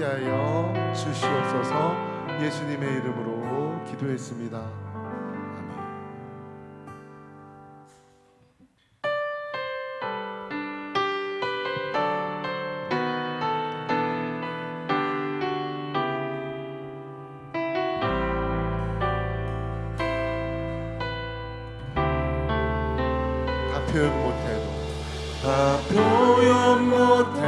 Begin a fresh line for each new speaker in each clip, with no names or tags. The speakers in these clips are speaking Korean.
함께하여 주시옵소서 예수님의 이름으로 기도했습니다. 다 표현 못해도 다 표현 못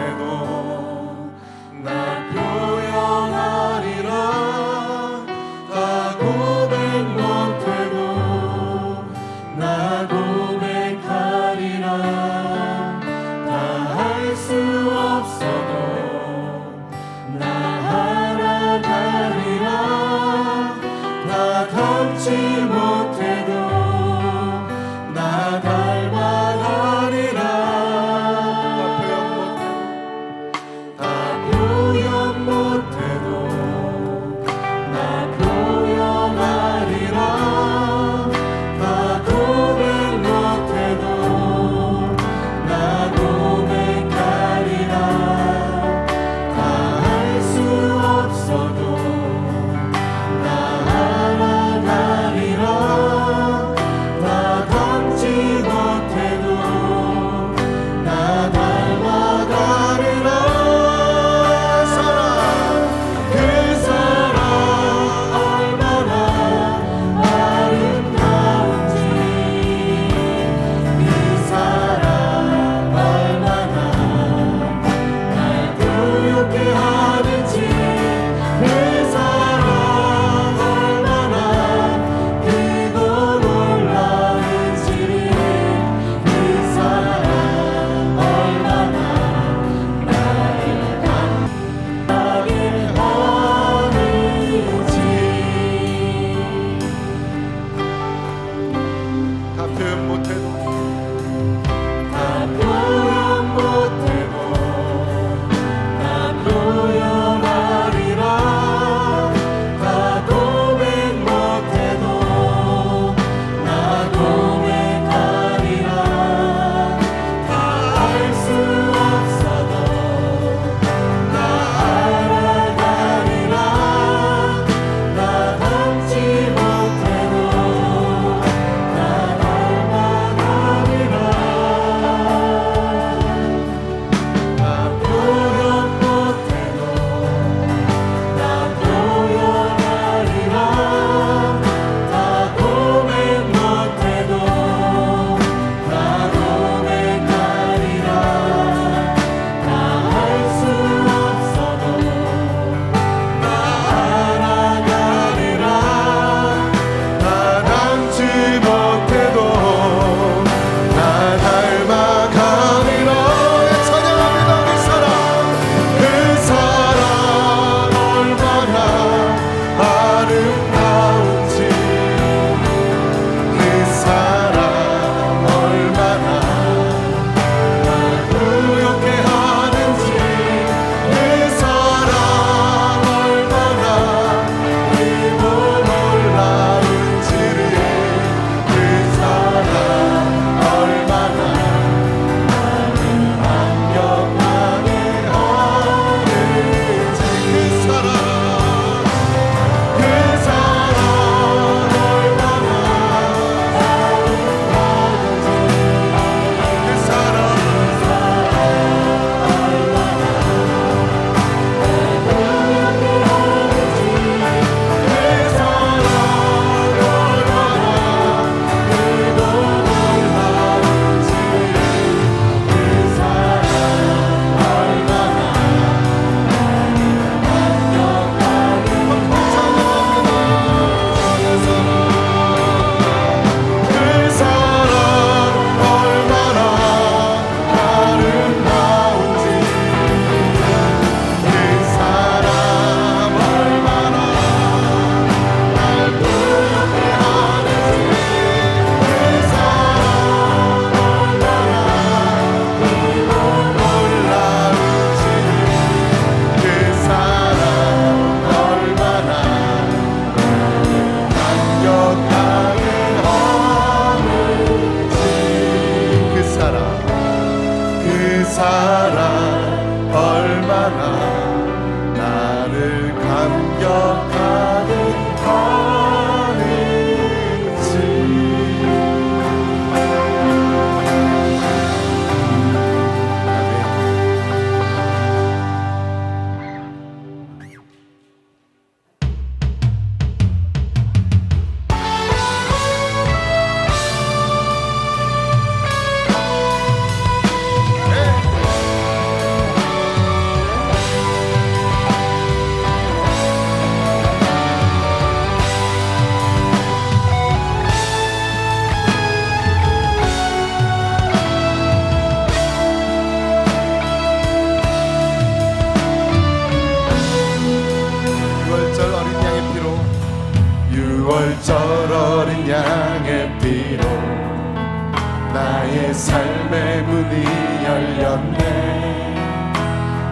문이 열렸네.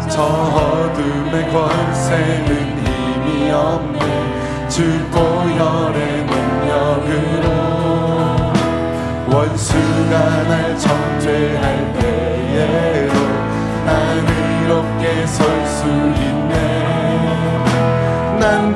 저 어둠의 권세는 힘이 없네. 주 보혈의 능력으로 원수가 날 정죄할 때에도 난 의롭게 설 수 있네. 난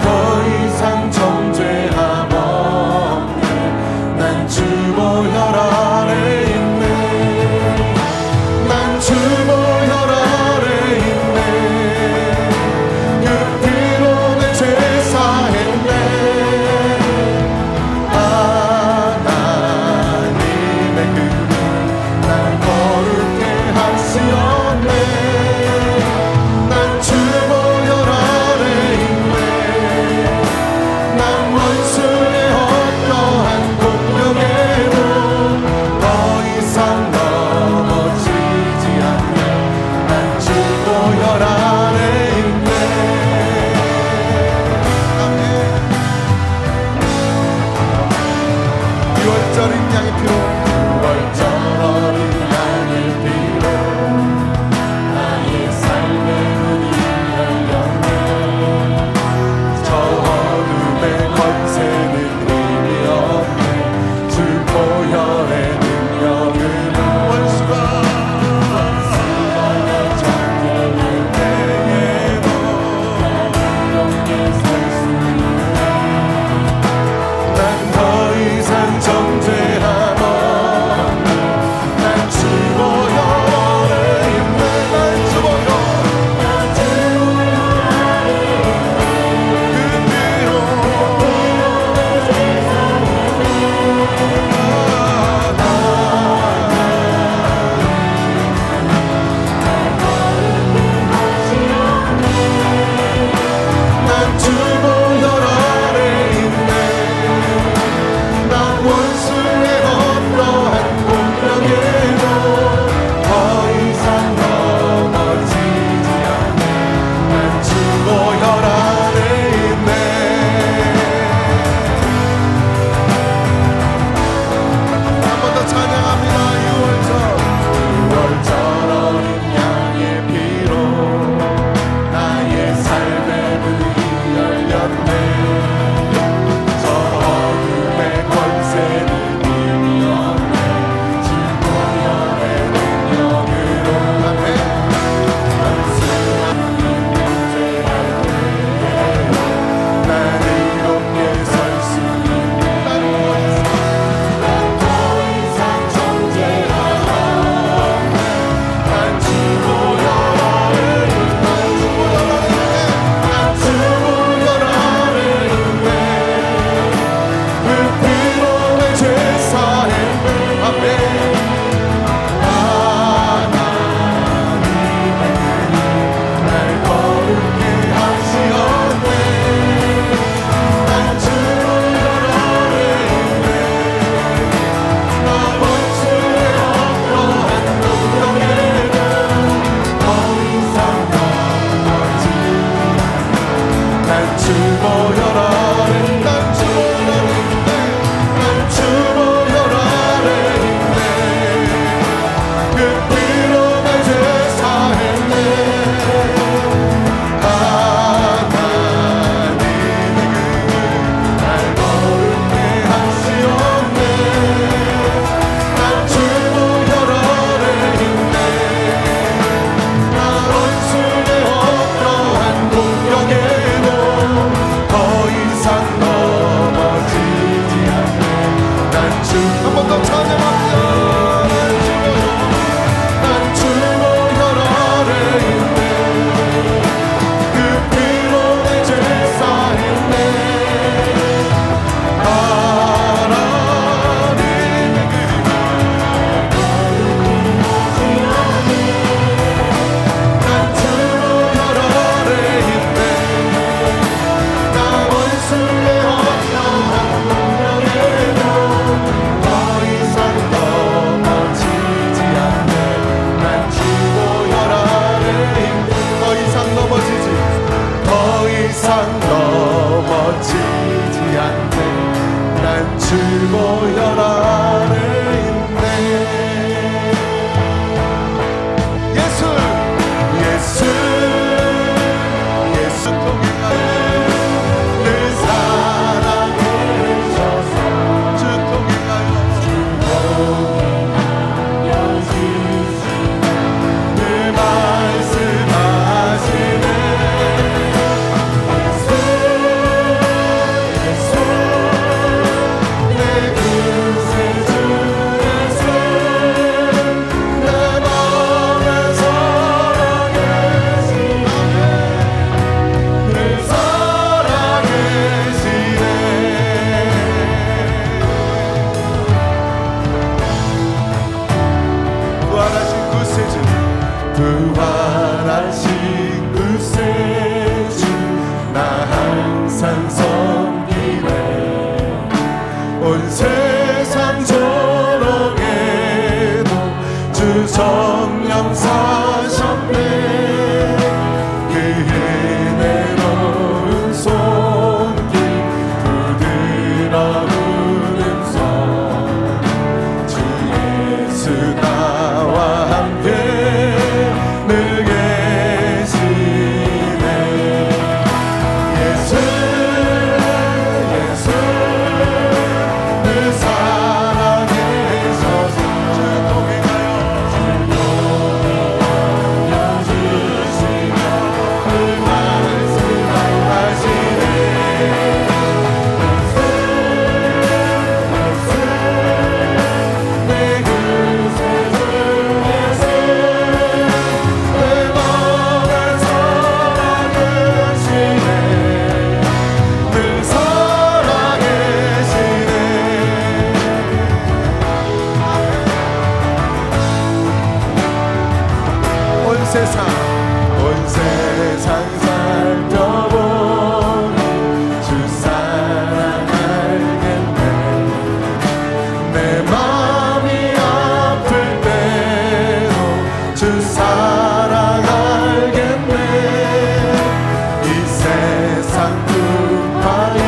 세상 끝까지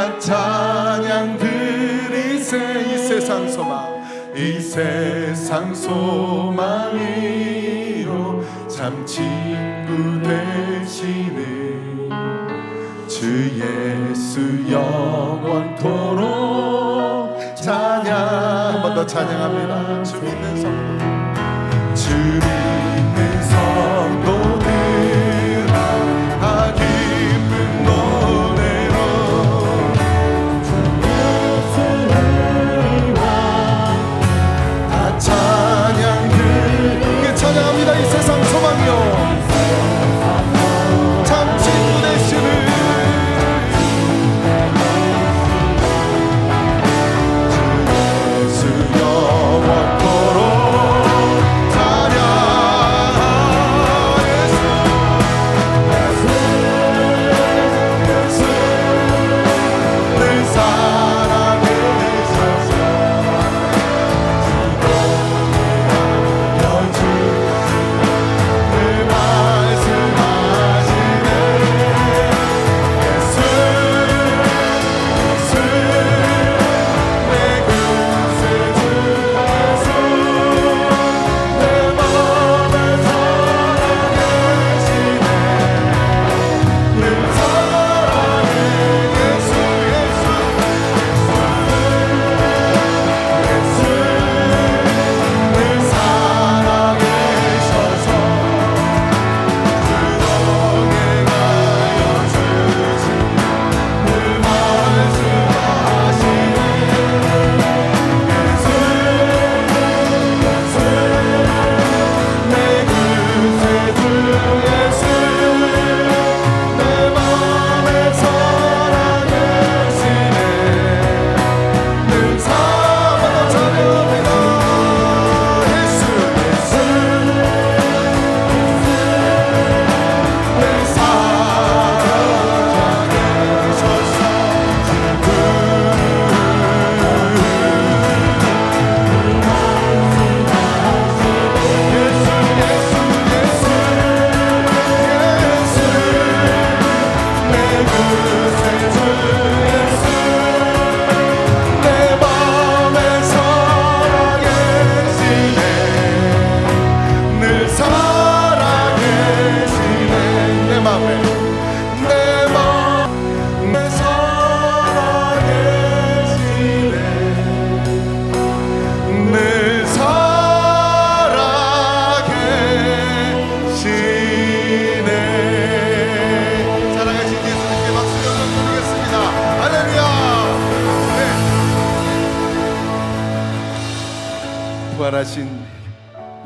다
찬양 드리세
이 세상 소망.
이 세상 소망이요 참 친구 되시는 주 예수 영원토록 찬양.
한 번 더 찬양합니다. 주 믿는 성도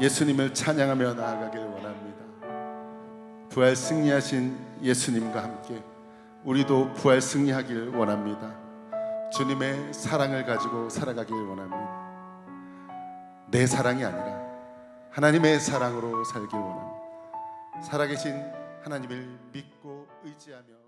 예수님을 찬양하며 나아가길 원합니다. 부활 승리하신 예수님과 함께 우리도 부활 승리하길 원합니다. 주님의 사랑을 가지고 살아가길 원합니다. 내 사랑이 아니라 하나님의 사랑으로 살길 원합니다. 살아계신 하나님을 믿고 의지하며